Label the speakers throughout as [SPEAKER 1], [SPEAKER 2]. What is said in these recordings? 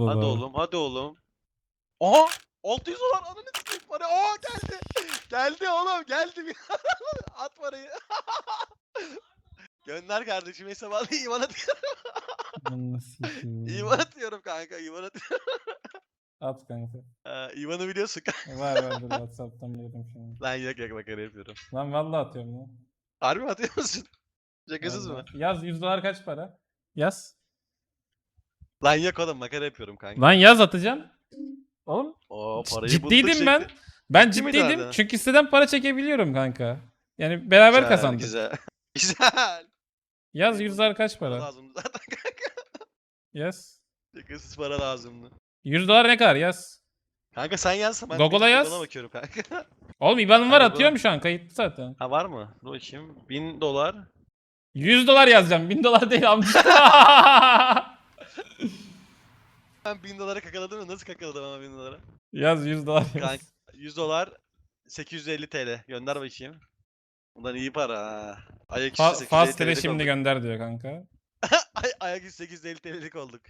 [SPEAKER 1] Hadi
[SPEAKER 2] doğru.
[SPEAKER 1] oğlum hadi oğlum. Aha 600 dolar ananı sikeyim para. Aa geldi. geldi oğlum geldi. At parayı. Gönder kardeşim hesabı al. İvan
[SPEAKER 2] sikeyim.
[SPEAKER 1] İvan atıyorum kanka. İvan atıyorum.
[SPEAKER 2] At kanka.
[SPEAKER 1] Ee, İvan'ı biliyorsun kanka.
[SPEAKER 2] Var var dur Whatsapp'tan biliyorum şimdi.
[SPEAKER 1] Lan yok yok makara yapıyorum.
[SPEAKER 2] Lan vallahi atıyorum lan.
[SPEAKER 1] Harbi mi atıyor musun? Şakasız mı?
[SPEAKER 2] Yaz 100 dolar kaç para? Yaz.
[SPEAKER 1] Lan yok oğlum makara yapıyorum kanka.
[SPEAKER 2] Lan yaz atacağım. Oğlum
[SPEAKER 1] Oo parayı
[SPEAKER 2] ciddiydim
[SPEAKER 1] bulduk
[SPEAKER 2] ben.
[SPEAKER 1] çekti.
[SPEAKER 2] Ben
[SPEAKER 1] Ciddi miydi
[SPEAKER 2] ciddiydim çünkü siteden para çekebiliyorum kanka. Yani beraber
[SPEAKER 1] Güzel,
[SPEAKER 2] kazandık.
[SPEAKER 1] Güzel. Güzel.
[SPEAKER 2] Yaz 100 dolar kaç
[SPEAKER 1] Para
[SPEAKER 2] para?
[SPEAKER 1] lazımdı zaten kanka.
[SPEAKER 2] Yaz.
[SPEAKER 1] Şakasız para lazımdı.
[SPEAKER 2] 100 dolar ne kadar yaz?
[SPEAKER 1] Kanka sen yazsın ben
[SPEAKER 2] Google'a yaz.
[SPEAKER 1] Google'a bakıyorum kanka.
[SPEAKER 2] Oğlum IBAN'ım var
[SPEAKER 1] Hadi
[SPEAKER 2] atıyorum şu an kayıtlı zaten.
[SPEAKER 1] ha var mı? Dur bakayım. 1000 dolar.
[SPEAKER 2] 100 dolar yazacağım 1000 dolar değil amca.
[SPEAKER 1] Ben 1000 dolara kakaladım da nasıl kakaladım ama 1000 dolara?
[SPEAKER 2] yaz 100 dolar yaz.
[SPEAKER 1] Kanka 100 dolar 850 TL. Gönder bakayım. Bundan iyi para ha. Ayak
[SPEAKER 2] Fa-
[SPEAKER 1] üstü 850
[SPEAKER 2] Fast
[SPEAKER 1] TL'lik
[SPEAKER 2] şimdi
[SPEAKER 1] olduk.
[SPEAKER 2] gönder diyor kanka.
[SPEAKER 1] Ay, ayak üstü 850 TL'lik olduk.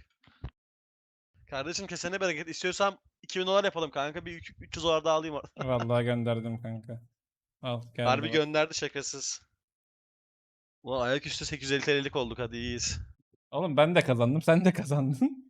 [SPEAKER 1] Kardeşim kesene bereket. İstiyorsam 2000 dolar yapalım kanka. Bir üç- 300 dolar daha alayım. orada.
[SPEAKER 2] Vallahi gönderdim kanka. Al geldi.
[SPEAKER 1] Harbi
[SPEAKER 2] bak.
[SPEAKER 1] gönderdi şakasız. Ulan ayaküstü 850 TL'lik olduk hadi iyiyiz.
[SPEAKER 2] Oğlum ben de kazandım sen de kazandın.